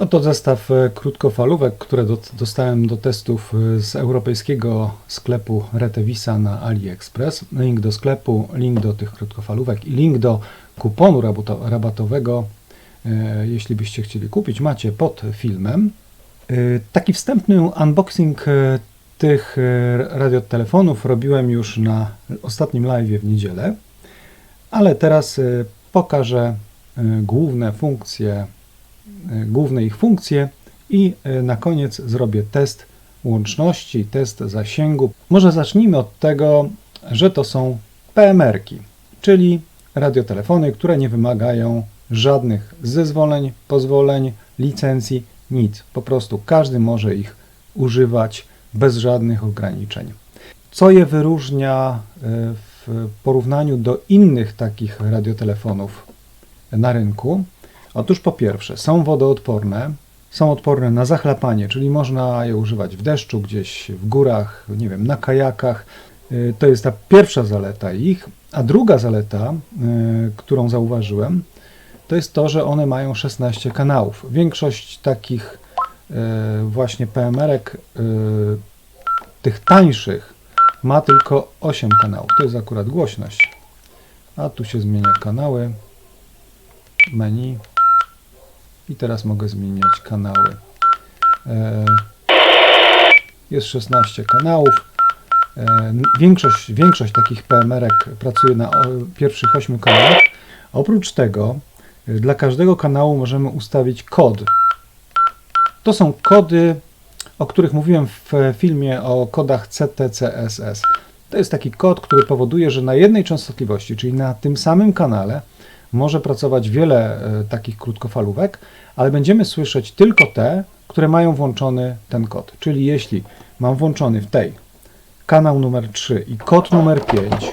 Oto zestaw e, krótkofalówek, które do, dostałem do testów e, z europejskiego sklepu Retevisa na AliExpress. Link do sklepu, link do tych krótkofalówek i link do kuponu rabatowego, e, jeśli byście chcieli kupić, macie pod filmem. Taki wstępny unboxing tych radiotelefonów robiłem już na ostatnim live w niedzielę, ale teraz pokażę główne funkcje główne ich funkcje i e, na koniec zrobię test łączności, test zasięgu. Może zacznijmy od tego, że to są PMR-ki, czyli radiotelefony, które nie wymagają żadnych zezwoleń, pozwoleń, licencji, nic. Po prostu każdy może ich używać bez żadnych ograniczeń. Co je wyróżnia e, w porównaniu do innych takich radiotelefonów na rynku? Otóż po pierwsze, są wodoodporne, są odporne na zachlapanie, czyli można je używać w deszczu, gdzieś w górach, nie wiem, na kajakach. Y, To jest ta pierwsza zaleta ich. A druga zaleta, y, którą zauważyłem, to jest to, że one mają 16 kanałów. Większość takich y, właśnie PMR-ek, tych tańszych, ma tylko 8 kanałów. To jest akurat głośność. A tu się zmienia kanały, menu. I teraz mogę zmieniać kanały. E, Jest 16 kanałów. E, Większość, większość takich PMR-ek pracuje na pierwszych 8 kanałach. Oprócz tego e, dla każdego kanału możemy ustawić kod. To są kody, o których mówiłem w filmie o kodach CTCSS. To jest taki kod, który powoduje, że na jednej częstotliwości, czyli na tym samym kanale, może pracować wiele e, takich krótkofalówek, ale będziemy słyszeć tylko te, które mają włączony ten kod. Czyli jeśli mam włączony w tej kanał numer 3 i kod numer 5,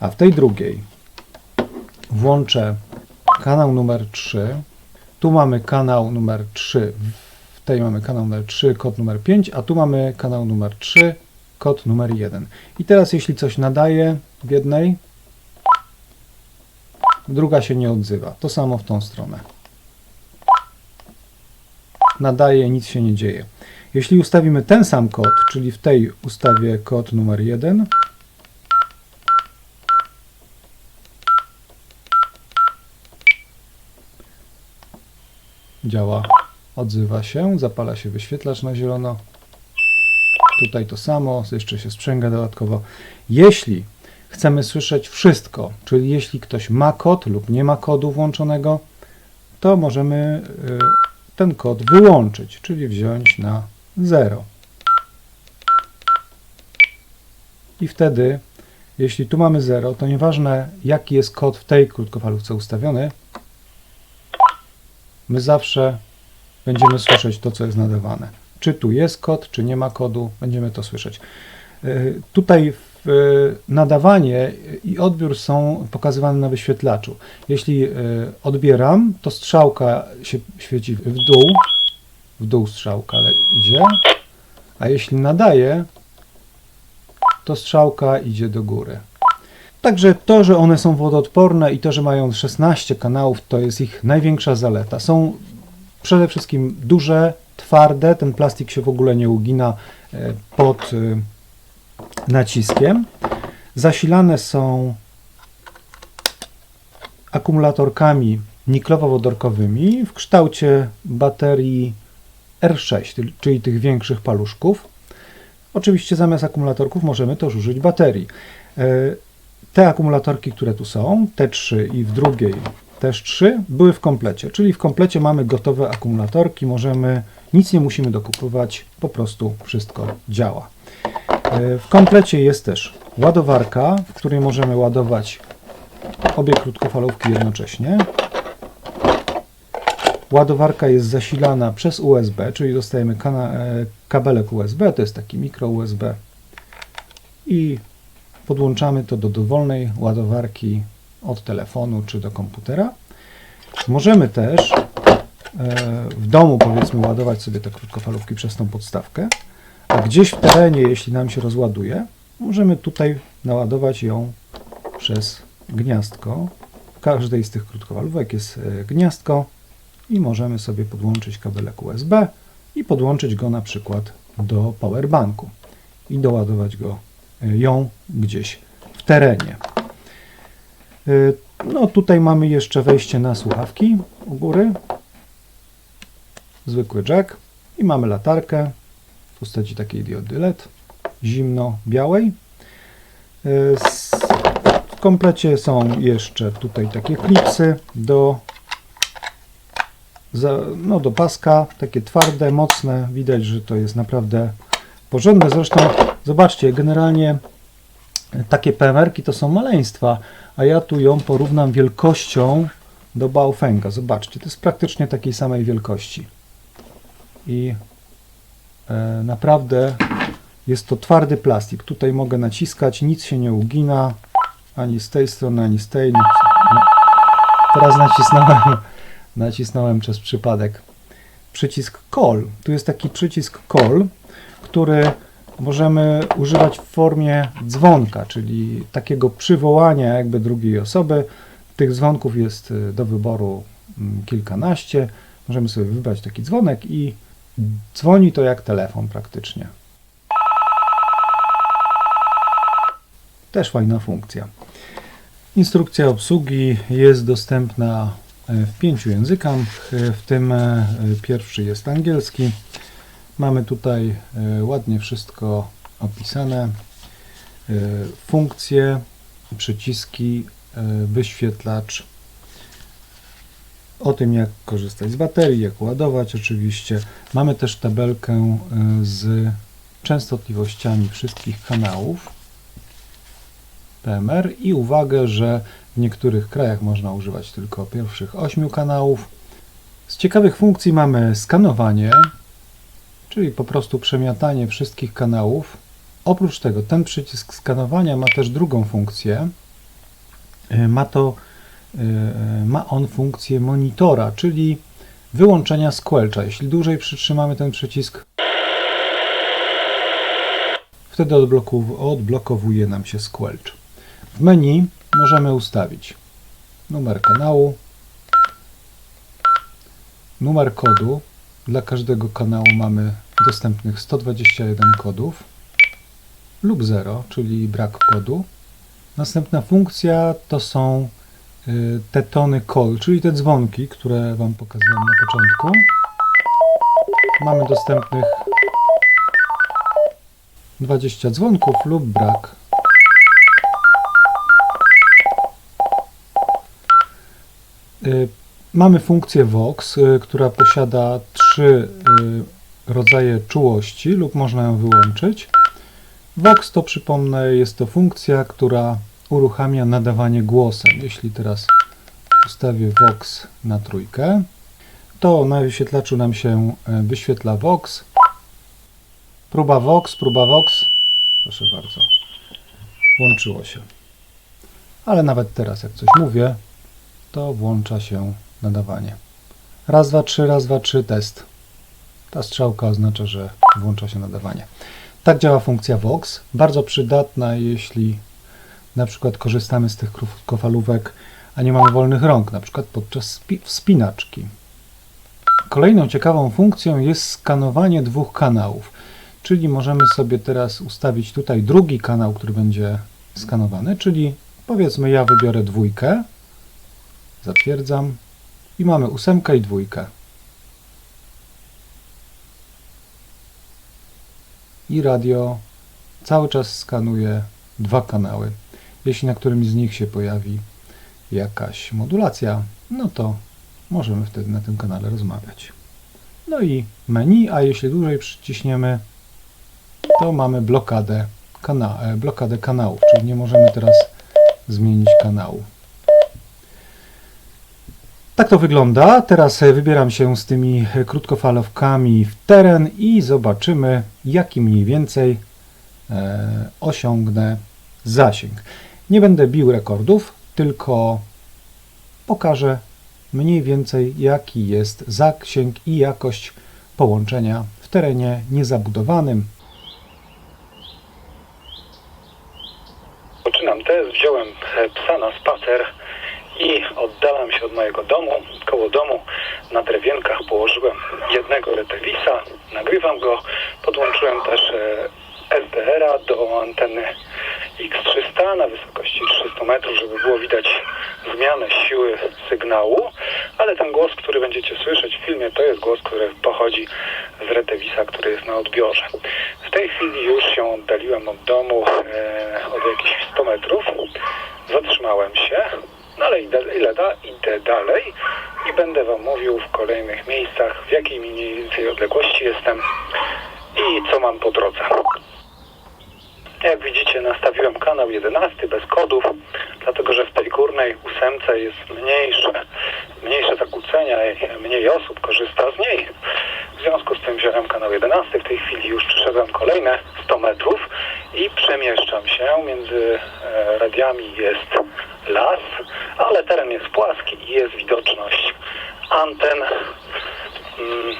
a w tej drugiej włączę kanał numer 3, tu mamy kanał numer 3, w tej mamy kanał numer 3, kod numer 5, a tu mamy kanał numer 3, kod numer 1. I teraz jeśli coś nadaje w jednej, druga się nie odzywa. To samo w tą stronę. Nadaje, nic się nie dzieje. Jeśli ustawimy ten sam kod, czyli w tej ustawię kod numer 1, działa, odzywa się, zapala się wyświetlacz na zielono. Tutaj to samo, jeszcze się sprzęga dodatkowo. Jeśli chcemy słyszeć wszystko, czyli jeśli ktoś ma kod lub nie ma kodu włączonego, to możemy y, ten kod wyłączyć, czyli wziąć na 0. I wtedy, jeśli tu mamy 0, to nieważne jaki jest kod w tej krótkofalówce ustawiony, my zawsze będziemy słyszeć to, co jest nadawane. Czy tu jest kod, czy nie ma kodu, będziemy to słyszeć. Y, Tutaj nadawanie i odbiór są pokazywane na wyświetlaczu. Jeśli y, odbieram, to strzałka się świeci w dół, w dół strzałka idzie, a jeśli nadaję, to strzałka idzie do góry. Także to, że one są wodoodporne i to, że mają 16 kanałów, to jest ich największa zaleta. Są przede wszystkim duże, twarde, ten plastik się w ogóle nie ugina e, pod y, naciskiem. Zasilane są akumulatorkami niklowo-wodorkowymi w kształcie baterii R6, czyli tych większych paluszków. Oczywiście zamiast akumulatorków możemy też użyć baterii. E, Te akumulatorki, które tu są, te trzy i w drugiej też trzy, były w komplecie. Czyli w komplecie mamy gotowe akumulatorki, możemy, nic nie musimy dokupywać, po prostu wszystko działa. E, W komplecie jest też ładowarka, w której możemy ładować obie krótkofalówki jednocześnie. Ładowarka jest zasilana przez USB, czyli dostajemy e, kabelek USB, to jest taki mikro USB i podłączamy to do dowolnej ładowarki od telefonu czy do komputera. Możemy też e, w domu powiedzmy ładować sobie te krótkofalówki przez tą podstawkę, gdzieś w terenie, jeśli nam się rozładuje, możemy tutaj naładować ją przez gniazdko. W każdej z tych krótkofalówek jest e, gniazdko i możemy sobie podłączyć kabelek USB i podłączyć go na przykład do powerbanku i doładować go y, ją gdzieś w terenie. Y, No tutaj mamy jeszcze wejście na słuchawki u góry. Zwykły jack i mamy latarkę w postaci takiej diody LED zimno-białej. Y, W komplecie są jeszcze tutaj takie klipsy do, no do paska, takie twarde, mocne. Widać, że to jest naprawdę porządne. Zresztą zobaczcie, generalnie takie PMR-ki to są maleństwa, a ja tu ją porównam wielkością do Baofenga. Zobaczcie, to jest praktycznie takiej samej wielkości. I naprawdę jest to twardy plastik. Tutaj mogę naciskać, nic się nie ugina, ani z tej strony, ani z tej. No, no. Teraz nacisnąłem, nacisnąłem przez przypadek przycisk call. Tu jest taki przycisk call, który możemy używać w formie dzwonka, czyli takiego przywołania jakby drugiej osoby. Tych dzwonków jest y, do wyboru mm, kilkanaście. Możemy sobie wybrać taki dzwonek i dzwoni to jak telefon praktycznie. Też fajna funkcja. Instrukcja obsługi jest dostępna e, w pięciu językach, e, w tym e, pierwszy jest angielski. Mamy tutaj ładnie wszystko opisane. Funkcje, przyciski, wyświetlacz. O tym, jak korzystać z baterii, jak ładować, oczywiście. Mamy też tabelkę e, z częstotliwościami wszystkich kanałów PMR i uwagę, że w niektórych krajach można używać tylko pierwszych 8 kanałów. Z ciekawych funkcji mamy skanowanie, czyli po prostu przemiatanie wszystkich kanałów. Oprócz tego ten przycisk skanowania ma też drugą funkcję. Y, Ma to y, ma on funkcję monitora, czyli wyłączenia squelcha. Jeśli dłużej przytrzymamy ten przycisk, wtedy odblokow- odblokowuje nam się squelch. W menu możemy ustawić numer kanału, numer kodu. Dla każdego kanału mamy dostępnych 121 kodów lub 0, czyli brak kodu. Następna funkcja to są y, te tony call, czyli te dzwonki, które Wam pokazałem na początku. Mamy dostępnych 20 dzwonków lub brak Y, Mamy funkcję Vox, y, która posiada trzy y, rodzaje czułości lub można ją wyłączyć. Vox to przypomnę, jest to funkcja, która uruchamia nadawanie głosem. Jeśli teraz ustawię Vox na trójkę, to na wyświetlaczu nam się e, wyświetla Vox. Próba Vox, próba Vox. Proszę bardzo. Włączyło się. Ale nawet teraz, jak coś mówię, to włącza się nadawanie. Raz, dwa, trzy, raz, dwa, trzy, test. Ta strzałka oznacza, że włącza się nadawanie. Tak działa funkcja Vox. Bardzo przydatna, jeśli na przykład korzystamy z tych krótkofalówek, a nie mamy wolnych rąk, na przykład podczas spi- wspinaczki. Kolejną ciekawą funkcją jest skanowanie dwóch kanałów, czyli możemy sobie teraz ustawić tutaj drugi kanał, który będzie skanowany, czyli powiedzmy ja wybiorę dwójkę, Zatwierdzam. I mamy ósemkę i dwójkę. I radio cały czas skanuje dwa kanały. Jeśli na którymś z nich się pojawi jakaś modulacja, no to możemy wtedy na tym kanale rozmawiać. No i menu, a jeśli dłużej przyciśniemy, to mamy blokadę, kana e, blokadę kanałów, czyli nie możemy teraz zmienić kanału. Tak to wygląda. Teraz e, wybieram się z tymi e, krótkofalówkami w teren i zobaczymy, jaki mniej więcej osiągnę zasięg. Nie będę bił rekordów, tylko pokażę mniej więcej, jaki jest zasięg i jakość połączenia w terenie niezabudowanym. Poczynam test, wziąłem e, psa na spacer i oddalam się od mojego domu, koło domu. Na drewienkach położyłem jednego retewisa, nagrywam go, podłączyłem też e, SDR-a do anteny X300 na wysokości 300 metrów, żeby było widać zmianę siły sygnału, ale ten głos, który będziecie słyszeć w filmie, to jest głos, który pochodzi z retewisa, który jest na odbiorze. W tej chwili już się oddaliłem od domu e, od jakichś 100 metrów, zatrzymałem się, no ale idę, da, idę dalej i będę Wam mówił w kolejnych miejscach, w jakiej mniej więcej odległości jestem i co mam po drodze. Jak widzicie, nastawiłem kanał 11 bez kodów, dlatego że w tej górnej ósemce jest mniejsze, mniejsze zakłócenia mniej osób korzysta z niej. W związku z tym wziąłem kanał 11. W tej chwili już przeszedłem kolejne 100 metrów i przemieszczam się. Między e, radiami jest las, ale teren jest płaski i jest widoczność anten. Mm,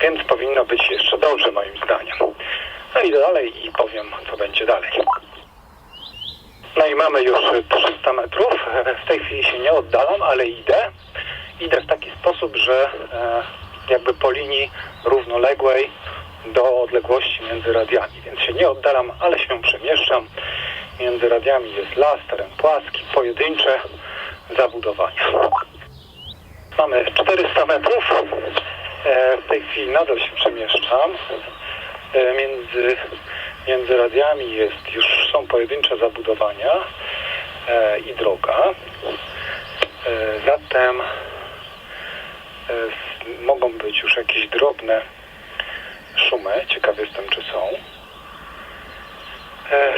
więc powinno być jeszcze dobrze moim zdaniem. No idę dalej i powiem, co będzie dalej. No i mamy już 300 metrów. W tej chwili się nie oddalam, ale idę. Idę w taki sposób, że e, jakby po linii równoległej do odległości między radiami. Więc się nie oddalam, ale się przemieszczam. Między radiami jest las, teren płaski, pojedyncze zabudowania. Mamy 400 metrów. E, W tej chwili nadal się przemieszczam. E, Między, między radiami jest, już są pojedyncze zabudowania e, i droga. E, Zatem mogą być już jakieś drobne szumy. Ciekaw jestem, czy są.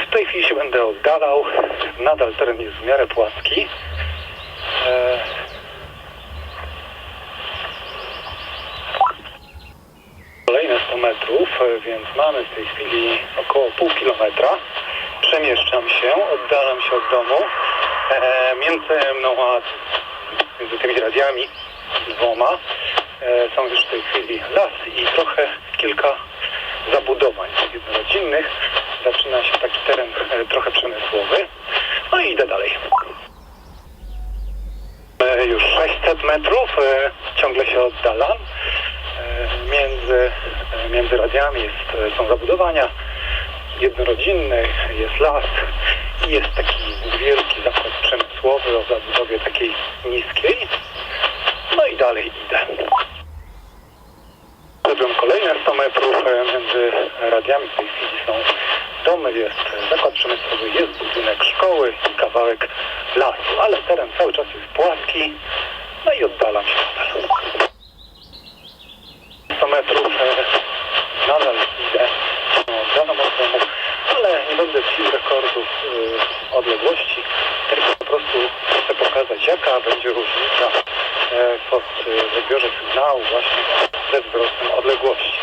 W tej chwili się będę oddalał. Nadal teren jest w miarę płaski. E, Kolejne 100 metrów, e, więc mamy w tej chwili około pół kilometra. Przemieszczam się, oddalam się od domu. E, między mną a między tymi radiami dwoma e, są już w tej chwili las i trochę kilka zabudowań jednorodzinnych. Zaczyna się taki teren e, trochę przemysłowy. No i idę dalej. E, już 600 metrów, e, ciągle się oddalam. Między, między radiami jest, są zabudowania jednorodzinne, jest las i jest taki wielki zakład przemysłowy o zabudowie takiej niskiej. No i dalej idę. Szedłem kolejne 100 metrów między radiami. W tej chwili są domy, jest zakład przemysłowy, jest budynek szkoły i kawałek lasu, ale teren cały czas jest płaski. No i oddalam się nadal. 100 metrów e, nadal idę, no, oddalam od domu, ale nie będę bił rekordów e, odległości, tylko po prostu chcę pokazać jaka będzie różnica e, w od- w odbiorze sygnału właśnie ze wzrostem odległości.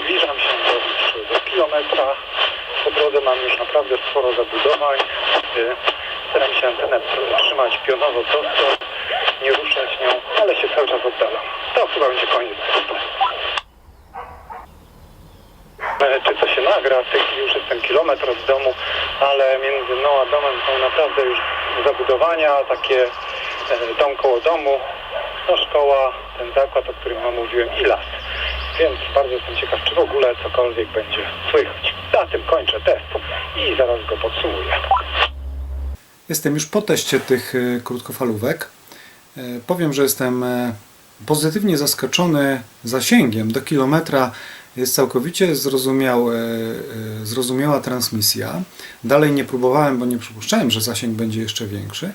Zbliżam się do, do kilometra, po drodze mam już naprawdę sporo zabudowań, staram się antenę trzymać pionowo prosto, nie ruszać nią, ale się cały czas oddalam. To chyba będzie koniec. E, Czy to się nagra? Już jestem kilometr od domu, ale między mną a domem są naprawdę już zabudowania, takie e, dom koło domu, no szkoła, ten zakład, o którym wam mówiłem i las. Więc bardzo jestem ciekaw, czy w ogóle cokolwiek będzie słychać. Na tym kończę test i zaraz go podsumuję. Jestem już po teście tych e, krótkofalówek. E, Powiem, że jestem pozytywnie zaskoczony zasięgiem. Do kilometra jest całkowicie zrozumiałe, e, zrozumiała transmisja. Dalej nie próbowałem, bo nie przypuszczałem, że zasięg będzie jeszcze większy.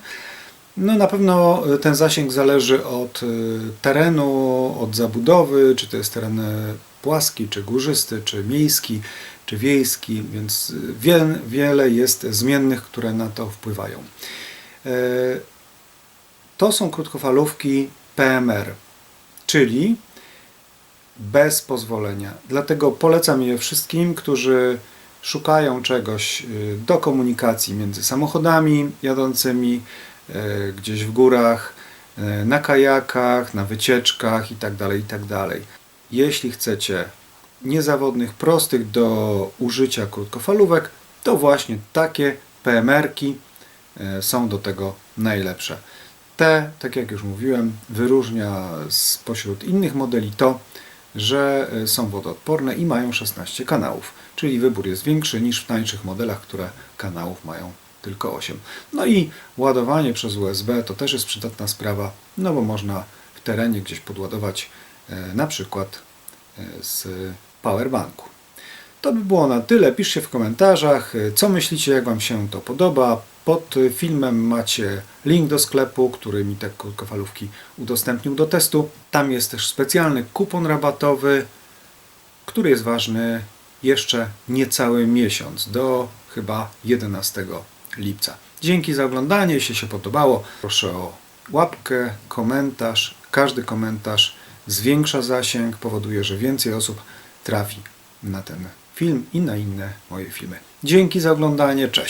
No na pewno e, ten zasięg zależy od e, terenu, od zabudowy, czy to jest teren e, płaski, czy górzysty, czy miejski, czy wiejski, więc e, wiele, jest zmiennych, które na to wpływają. E, To są krótkofalówki PMR, czyli bez pozwolenia. Dlatego polecam je wszystkim, którzy szukają czegoś y, do komunikacji między samochodami jadącymi y, gdzieś w górach, y, na kajakach, na wycieczkach itd. itd. Jeśli chcecie niezawodnych, prostych do użycia krótkofalówek, to właśnie takie PMR-ki są do tego najlepsze. Te, tak jak już mówiłem, wyróżnia spośród innych modeli to, że e, są wodoodporne i mają 16 kanałów, czyli wybór jest większy niż w tańszych modelach, które kanałów mają tylko 8. No i ładowanie przez USB to też jest przydatna sprawa, no bo można w terenie gdzieś podładować e, na przykład e, z powerbanku. To by było na tyle. Piszcie w komentarzach, y, co myślicie, jak Wam się to podoba. Pod y, filmem macie link do sklepu, który mi te krótkofalówki udostępnił do testu. Tam jest też specjalny kupon rabatowy, który jest ważny jeszcze niecały miesiąc, do chyba 11 lipca. Dzięki za oglądanie. Jeśli się podobało, proszę o łapkę, komentarz. Każdy komentarz zwiększa zasięg, powoduje, że więcej osób trafi na ten film i na inne moje filmy. Dzięki za oglądanie. Cześć.